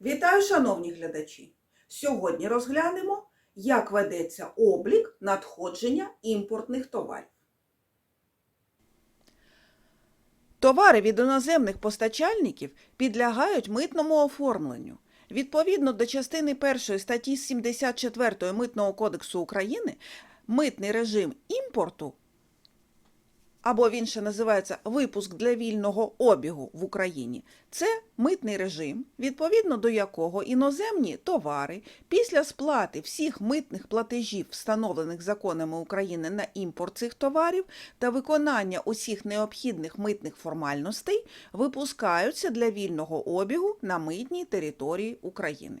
Вітаю, шановні глядачі! Сьогодні розглянемо, як ведеться облік надходження імпортних товарів. Товари від іноземних постачальників підлягають митному оформленню. Відповідно до частини 1 статті 74 Митного кодексу України, митний режим імпорту або він ще називається випуск для вільного обігу в Україні. Це митний режим, відповідно до якого іноземні товари після сплати всіх митних платежів, встановлених законами України на імпорт цих товарів та виконання усіх необхідних митних формальностей, випускаються для вільного обігу на митній території України.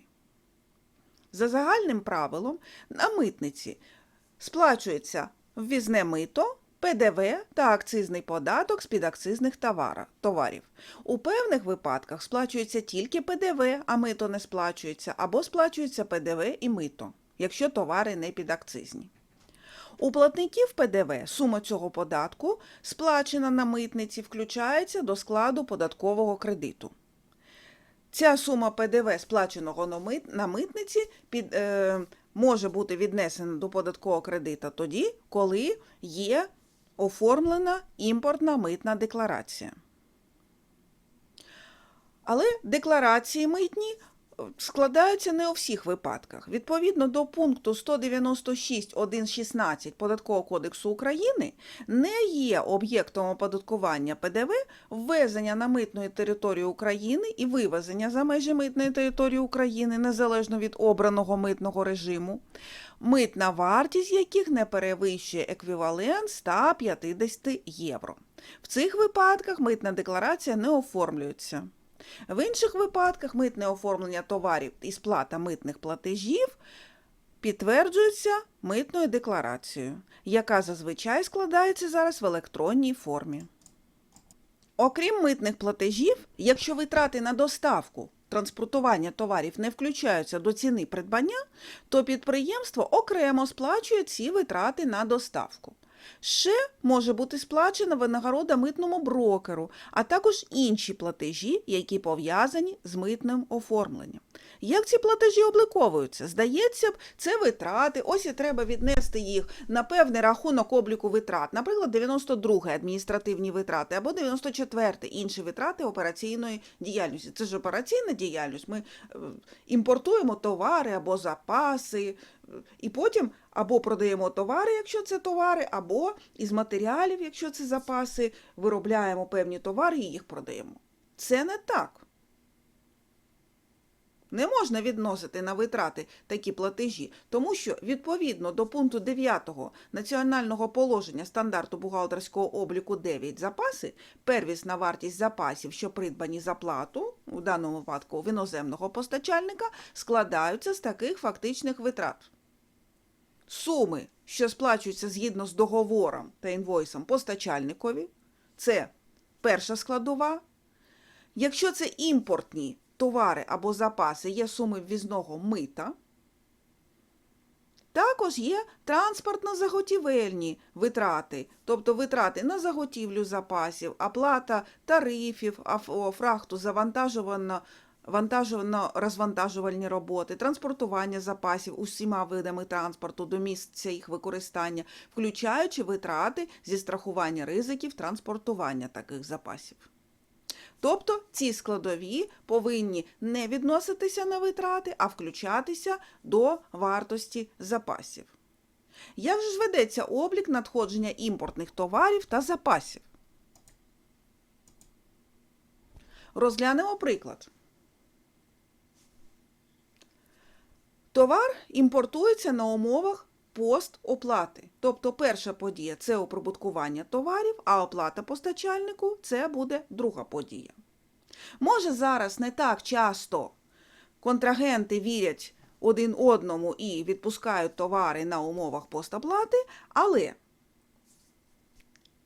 За загальним правилом, на митниці сплачується ввізне мито, ПДВ та акцизний податок з підакцизних товарів. У певних випадках сплачується тільки ПДВ, а мито не сплачується, або сплачується ПДВ і мито, якщо товари не підакцизні. У платників ПДВ сума цього податку, сплачена на митниці, включається до складу податкового кредиту. Ця сума ПДВ, сплаченого на митниці, під, е, може бути віднесена до податкового кредита тоді, коли є оформлена імпортна митна декларація. Але декларації митні складаються не у всіх випадках. Відповідно до пункту 196.1.16 Податкового кодексу України не є об'єктом оподаткування ПДВ ввезення на митну територію України і вивезення за межі митної території України незалежно від обраного митного режиму, митна вартість яких не перевищує еквівалент 150 євро. В цих випадках митна декларація не оформлюється. В інших випадках митне оформлення товарів і сплата митних платежів підтверджується митною декларацією, яка зазвичай складається зараз в електронній формі. Окрім митних платежів, якщо витрати на доставку, транспортування товарів не включаються до ціни придбання, то підприємство окремо сплачує ці витрати на доставку. Ще може бути сплачена винагорода митному брокеру, а також інші платежі, які пов'язані з митним оформленням. Як ці платежі обліковуються? Здається б, це витрати, ось і треба віднести їх на певний рахунок обліку витрат, наприклад, 92 адміністративні витрати або 94 інші витрати операційної діяльності. Це ж операційна діяльність. Ми е, імпортуємо товари або запаси, е, і потім або продаємо товари, якщо це товари, або із матеріалів, якщо це запаси, виробляємо певні товари і їх продаємо. Це не так. Не можна відносити на витрати такі платежі, тому що відповідно до пункту 9 Національного положення стандарту бухгалтерського обліку 9 запаси, первісна вартість запасів, що придбані за плату, у даному випадку в іноземного постачальника, складаються з таких фактичних витрат. Суми, що сплачуються згідно з договором та інвойсом постачальникові, це перша складова. Якщо це імпортні товари або запаси, є суми ввізного мита. Також є транспортно-заготівельні витрати, тобто витрати на заготівлю запасів, оплата тарифів, фрахту завантажувано вантажувально-розвантажувальні роботи, транспортування запасів усіма видами транспорту до місця їх використання, включаючи витрати зі страхування ризиків транспортування таких запасів. Тобто ці складові повинні не відноситися на витрати, а включатися до вартості запасів. Як же ж ведеться облік надходження імпортних товарів та запасів? Розглянемо приклад. Товар імпортується на умовах постоплати. Тобто перша подія це оприбуткування товарів, а оплата постачальнику це буде друга подія. Може, зараз не так часто контрагенти вірять один одному і відпускають товари на умовах постоплати, але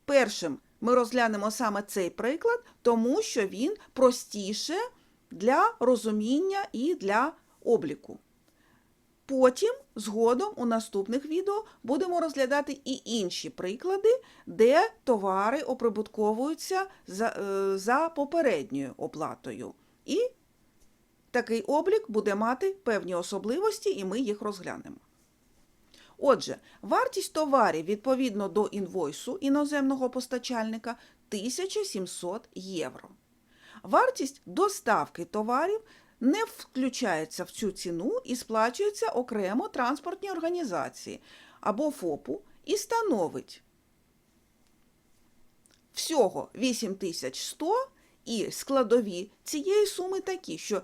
першим ми розглянемо саме цей приклад, тому що він простіше для розуміння і для обліку. Потім, згодом, у наступних відео будемо розглядати і інші приклади, де товари оприбутковуються за, е, за попередньою оплатою. І Такий облік буде мати певні особливості, і ми їх розглянемо. Отже, вартість товарів відповідно до інвойсу іноземного постачальника 1700 євро. Вартість доставки товарів не включається в цю ціну і сплачується окремо транспортній організації або ФОПу і становить всього 8100 і складові цієї суми такі, що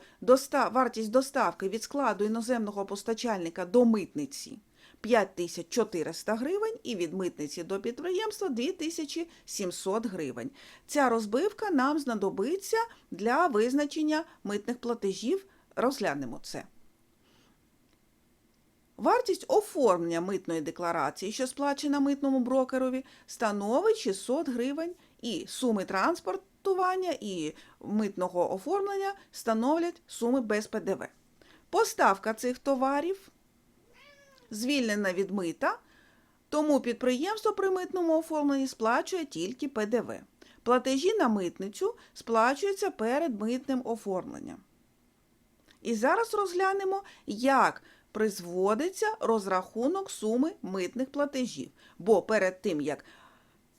вартість доставки від складу іноземного постачальника до митниці 5400 гривень і від митниці до підприємства 2700 гривень. Ця розбивка нам знадобиться для визначення митних платежів. Розглянемо це. Вартість оформлення митної декларації, що сплачена митному брокерові, становить 600 гривень, і суми транспортування і митного оформлення становлять суми без ПДВ. Поставка цих товарів звільнена від мита, тому підприємство при митному оформленні сплачує тільки ПДВ. Платежі на митницю сплачуються перед митним оформленням. І зараз розглянемо, як призводиться розрахунок суми митних платежів. Бо перед тим, як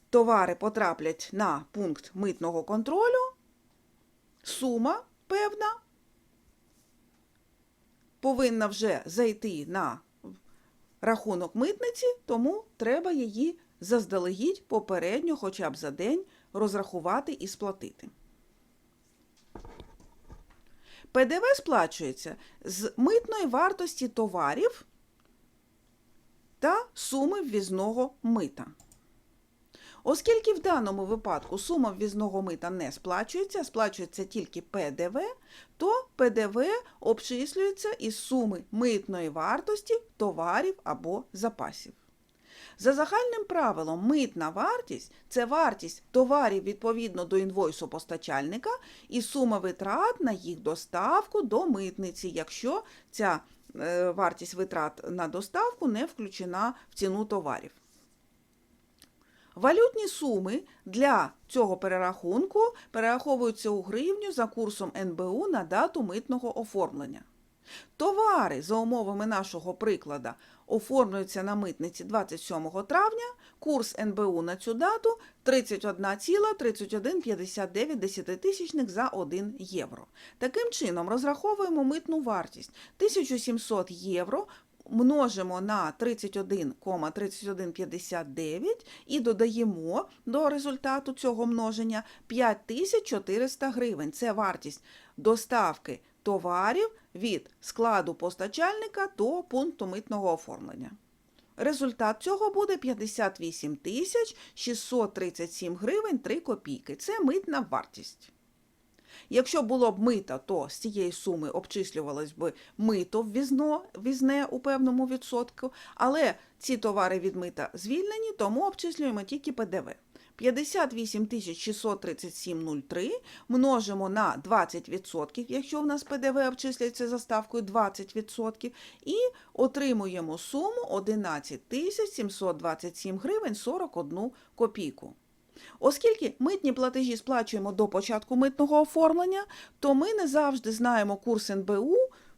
товари потраплять на пункт митного контролю, сума певна повинна вже зайти на рахунок митниці, тому треба її заздалегідь попередньо, хоча б за день, розрахувати і сплатити. ПДВ сплачується з митної вартості товарів та суми ввізного мита. Оскільки в даному випадку сума ввізного мита не сплачується, сплачується тільки ПДВ, то ПДВ обчислюється із суми митної вартості товарів або запасів. За загальним правилом, митна вартість це вартість товарів відповідно до інвойсу постачальника і сума витрат на їх доставку до митниці, якщо ця е, вартість витрат на доставку не включена в ціну товарів. Валютні суми для цього перерахунку перераховуються у гривню за курсом НБУ на дату митного оформлення. Товари, за умовами нашого прикладу, оформлюються на митниці 27 травня, курс НБУ на цю дату 31,3159 десятитисячних за 1 євро. Таким чином, розраховуємо митну вартість 1700 євро множимо на 31,3159 і додаємо до результату цього множення 5400 гривень. Це вартість доставки товарів від складу постачальника до пункту митного оформлення. Результат цього буде 58 тисяч 637 гривень 3 копійки. Це митна вартість. Якщо було б мито, то з цієї суми обчислювалось би мито ввізно, ввізне у певному відсотку, але ці товари від мита звільнені, тому обчислюємо тільки ПДВ. 58 637,03 множимо на 20%, якщо в нас ПДВ обчислюється за ставкою 20%, і отримуємо суму 11 727 гривень 41 копійку. Оскільки митні платежі сплачуємо до початку митного оформлення, то ми не завжди знаємо курс НБУ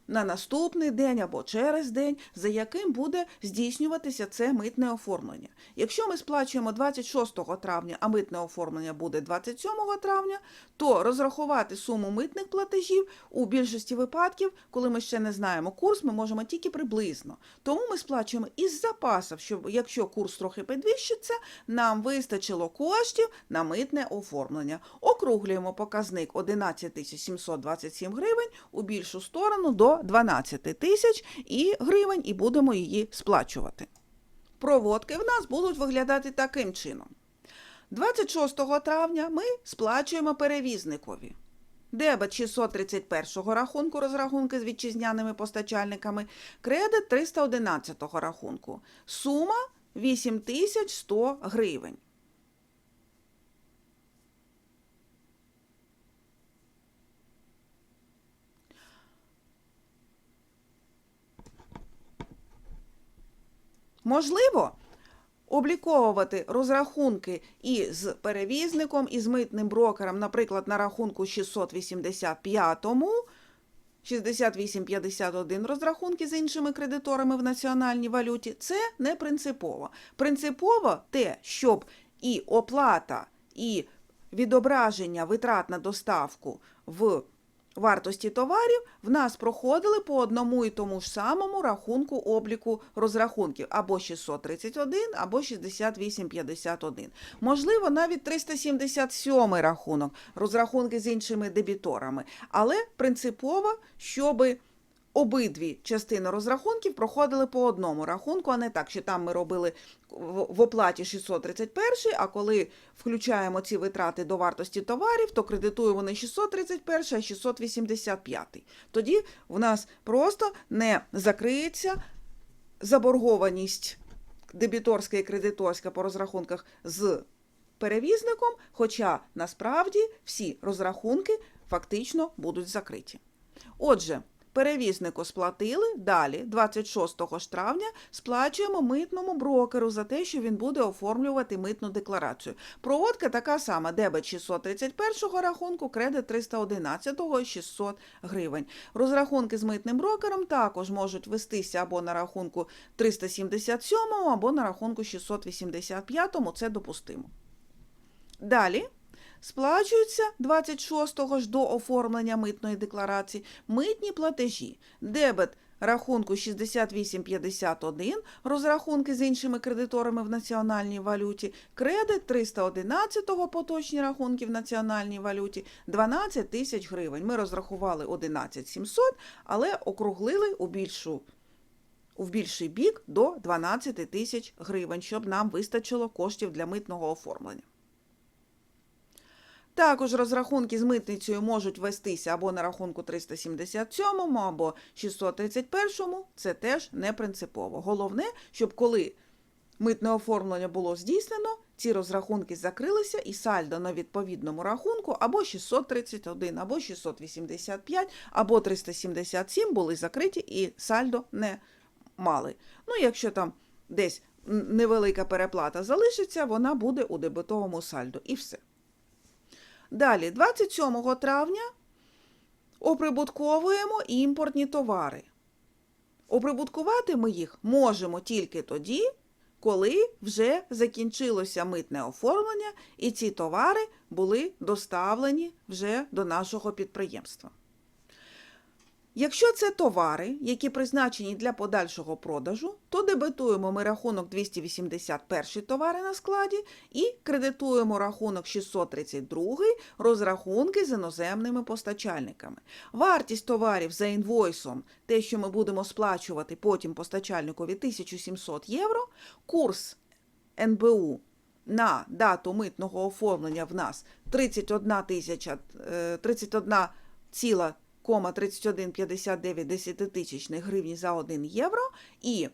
на наступний день або через день, за яким буде здійснюватися це митне оформлення. Якщо ми сплачуємо 26 травня, а митне оформлення буде 27 травня, то розрахувати суму митних платежів у більшості випадків, коли ми ще не знаємо курс, ми можемо тільки приблизно. Тому ми сплачуємо із запасів, щоб якщо курс трохи підвищиться, нам вистачило коштів на митне оформлення. Округлюємо показник 11 727 гривень у більшу сторону до 12 тисяч і гривень і будемо її сплачувати. Проводки в нас будуть виглядати таким чином. 26 травня ми сплачуємо перевізникові. Дебет 631 рахунку розрахунки з вітчизняними постачальниками, кредит 311 рахунку. Сума 8100 гривень. Можливо, обліковувати розрахунки і з перевізником, і з митним брокером, наприклад, на рахунку 685 6851 розрахунки з іншими кредиторами в національній валюті це не принципово. Принципово те, щоб і оплата, і відображення витрат на доставку в вартості товарів в нас проходили по одному і тому ж самому рахунку обліку розрахунків або 631, або 6851. Можливо, навіть 377 рахунок, розрахунки з іншими дебіторами. Але принципово, щоби обидві частини розрахунків проходили по одному рахунку, а не так, що там ми робили в оплаті 631, а коли включаємо ці витрати до вартості товарів, то кредитуємо не 631, а 685. Тоді в нас просто не закриється заборгованість дебіторська і кредиторська по розрахунках з перевізником, хоча насправді всі розрахунки фактично будуть закриті. Отже, перевізнику сплатили, далі, 26 ж травня, сплачуємо митному брокеру за те, що він буде оформлювати митну декларацію. Проводка така сама: дебет 631 рахунку, кредит 311 600 гривень. Розрахунки з митним брокером також можуть вестися або на рахунку 377, або на рахунку 685, це допустимо. Далі сплачуються 26-го ж до оформлення митної декларації митні платежі. Дебет рахунку 6851, розрахунки з іншими кредиторами в національній валюті, кредит 311-го поточні рахунки в національній валюті 12 тисяч гривень. Ми розрахували 11 700, але округлили у більшу в більший бік до 12 тисяч гривень, щоб нам вистачило коштів для митного оформлення. Також розрахунки з митницею можуть вестися або на рахунку 377, або 631, це теж не принципово. Головне, щоб коли митне оформлення було здійснено, ці розрахунки закрилися і сальдо на відповідному рахунку або 631, або 685, або 377 були закриті і сальдо не мали. Ну, якщо там десь невелика переплата залишиться, вона буде у дебетовому сальдо. І все. Далі, 27 травня оприбутковуємо імпортні товари. Оприбуткувати ми їх можемо тільки тоді, коли вже закінчилося митне оформлення і ці товари були доставлені вже до нашого підприємства. Якщо це товари, які призначені для подальшого продажу, то дебетуємо ми рахунок 281 товари на складі і кредитуємо рахунок 632 розрахунки з іноземними постачальниками. Вартість товарів за інвойсом, те, що ми будемо сплачувати потім постачальникові 1700 євро, курс НБУ на дату митного оформлення в нас 31 тисяча 31 ціла 31,59 десятитисячних гривні за 1 євро, і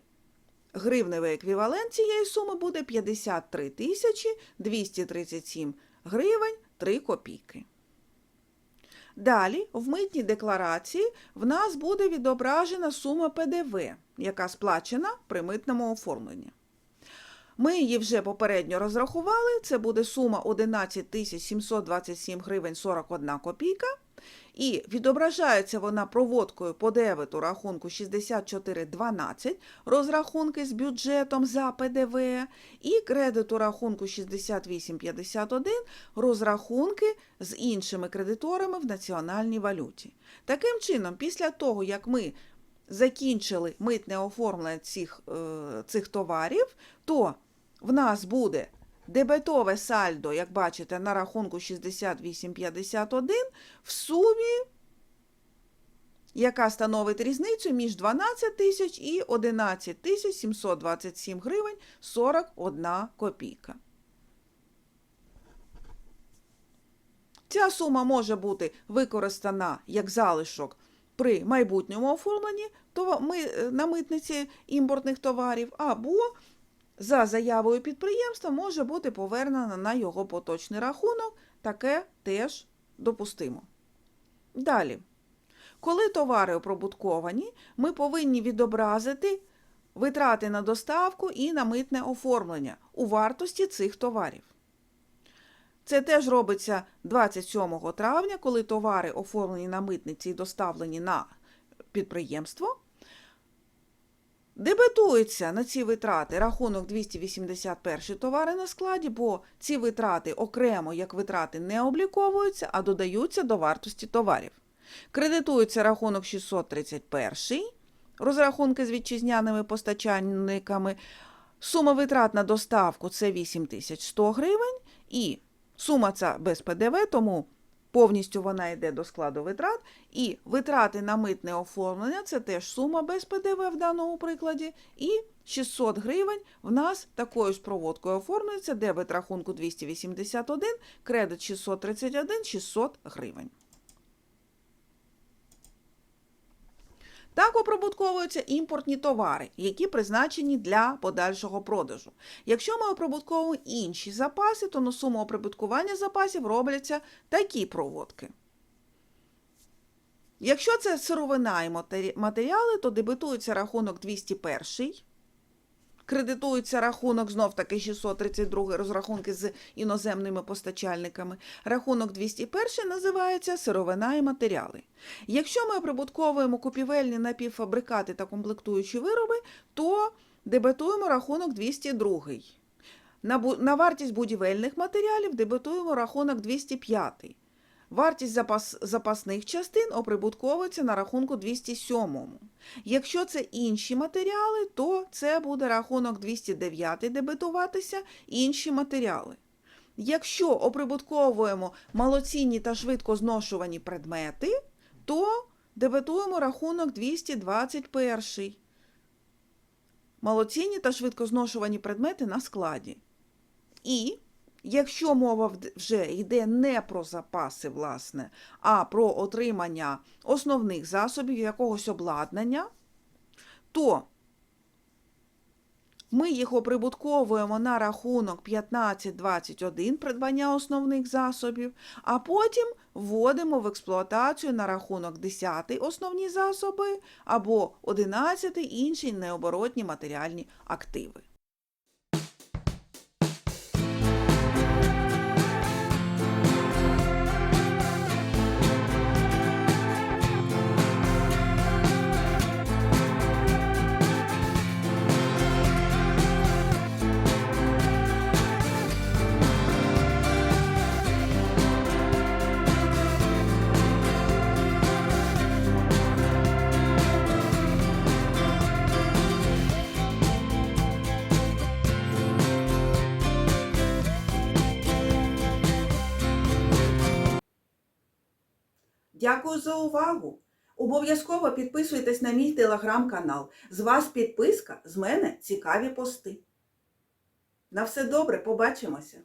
гривневий еквівалент цієї суми буде 53 тисячі 237 гривень 3 копійки. Далі, в митній декларації в нас буде відображена сума ПДВ, яка сплачена при митному оформленні. Ми її вже попередньо розрахували, це буде сума 11 727 гривень 41 копійка. І відображається вона проводкою по дебету рахунку 6412, розрахунки з бюджетом за ПДВ, і кредиту рахунку 6851, розрахунки з іншими кредиторами в національній валюті. Таким чином, після того, як ми закінчили митне оформлення цих, е, цих товарів, то в нас буде дебетове сальдо, як бачите, на рахунку 6851 в сумі, яка становить різницю між 12 тисяч і 11 тисяч 727 гривень 41 копійка. Ця сума може бути використана як залишок при майбутньому оформленні на митниці імпортних товарів, або за заявою підприємства може бути повернена на його поточний рахунок, таке теж допустимо. Далі, коли товари опробутковані, ми повинні відобразити витрати на доставку і на митне оформлення у вартості цих товарів. Це теж робиться 27 травня, коли товари оформлені на митниці і доставлені на підприємство. Дебетується на ці витрати рахунок 281 товари на складі, бо ці витрати окремо як витрати не обліковуються, а додаються до вартості товарів. Кредитується рахунок 631, розрахунки з вітчизняними постачальниками. Сума витрат на доставку це 8100 гривень, і сума ця без ПДВ, тому повністю вона йде до складу витрат. І витрати на митне оформлення це теж сума без ПДВ в даному прикладі. І 600 гривень в нас такою ж проводкою оформлюється дебет рахунку 281, кредит 631, 600 гривень. Так оприбутковуються імпортні товари, які призначені для подальшого продажу. Якщо ми оприбутковуємо інші запаси, то на суму оприбуткування запасів робляться такі проводки. Якщо це сировина і матеріали, то дебетується рахунок 201, кредитується рахунок знов таки 632 розрахунки з іноземними постачальниками. Рахунок 201 називається сировина і матеріали. Якщо ми оприбутковуємо купівельні напівфабрикати та комплектуючі вироби, то дебетуємо рахунок 202. На, вартість будівельних матеріалів дебетуємо рахунок 205. Вартість запас, запасних частин оприбутковується на рахунку 207. Якщо це інші матеріали, то це буде рахунок 209 дебетуватися інші матеріали. Якщо оприбутковуємо малоцінні та швидко зношувані предмети, то дебетуємо рахунок 221. Малоцінні та швидко зношувані предмети на складі. І якщо мова вже йде не про запаси, власне, а про отримання основних засобів якогось обладнання, то ми їх оприбутковуємо на рахунок 1521 придбання основних засобів, а потім вводимо в експлуатацію на рахунок 10 основні засоби або 11 інші необоротні матеріальні активи. Дякую за увагу! Обов'язково підписуйтесь на мій телеграм-канал. З вас підписка, з мене цікаві пости. На все добре, побачимося!